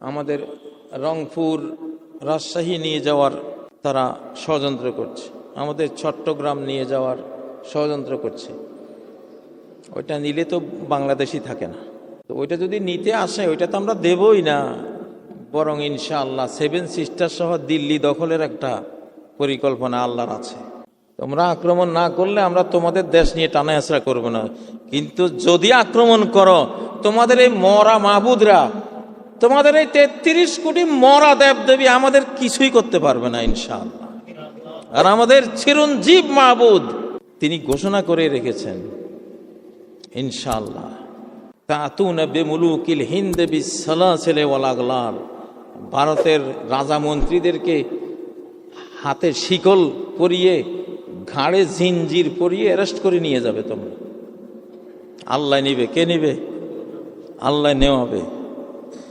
আমাদের রংপুর রাজশাহী নিয়ে যাওয়ার তারা ষড়যন্ত্র করছে। আমাদের চট্টগ্রাম নিয়ে যাওয়ার ষড়যন্ত্র করছে। ওইটা নিলে তো বাংলাদেশই থাকে না। তো ওইটা যদি নিতে আসে, ওইটা তো আমরা দেবই না। বরং ইনশাআল্লাহ সেভেন সিস্টার সহ দিল্লি দখলের একটা পরিকল্পনা আল্লাহর আছে। তোমরা আক্রমণ না করলে আমরা তোমাদের দেশ নিয়ে টানা হেঁচড়া করব না। কিন্তু যদি আক্রমণ করো, তোমাদের এই মরা মাহবুদরা তোমাদের এই তেত্রিশ কোটি মরা দেব দেবী আমাদের কিছুই করতে পারবে না, ইনশাআল্লাহ। আর আমাদের চিরঞ্জীব মাহবুদ তিনি ঘোষণা করে রেখেছেন, ইনশাআল্লাহ। তাতুন বেমুলুকিল হিন্দ বিসালাসিলে ওয়ালাগলাল। ভারতের রাজা মন্ত্রীদেরকে হাতে শিকল পরিয়ে, ঘাড়ে জিনজির পরিয়ে অ্যারেস্ট করে নিয়ে যাবে তোমরা। আল্লাহ নিবে, কে নিবে? আল্লাহ নেওয়াবে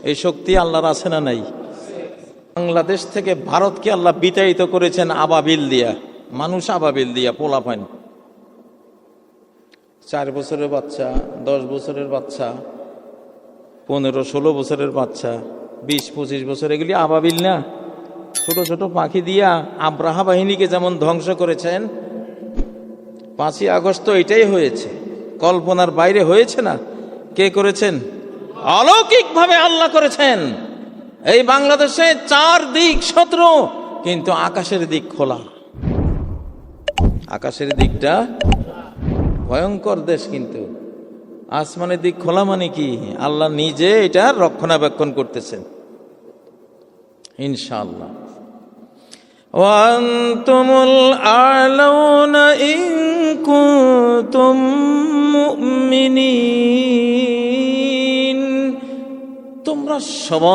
এই শক্তি আল্লাহর আছে না নাই? বাংলাদেশ থেকে ভারতকে আল্লাহ বিতাড়িত করেছেন আবাবিল দিয়া। মানুষ আবাবিল দিয়া পোলাপান চার বছরের বাচ্চা, দশ বছরের বাচ্চা, পনেরো, ষোলো বছরের বাচ্চা, বিশ, পঁচিশ বছর, এগুলি আবাবিল না। ছোট ছোট পাখি দিয়া আব্রাহা বাহিনীকে যেমন ধ্বংস করেছেন, পাঁচই আগস্ট এটাই হয়েছে। কল্পনার বাইরে হয়েছে না? কে করেছেন? অলৌকিকভাবে আল্লাহ করেছেন এই বাংলাদেশে চার দিক শত্রু কিন্তু আকাশের দিক খোলা আকাশের দিকটা ভয়ঙ্কর দেশ কিন্তু আসমানের দিক খোলা মানে কি আল্লাহ নিজে এটা রক্ষণাবেক্ষণ করতেছেন ইনশাআল্লাহ وأنتم الأعلون إن كنتم مؤمنين সবাই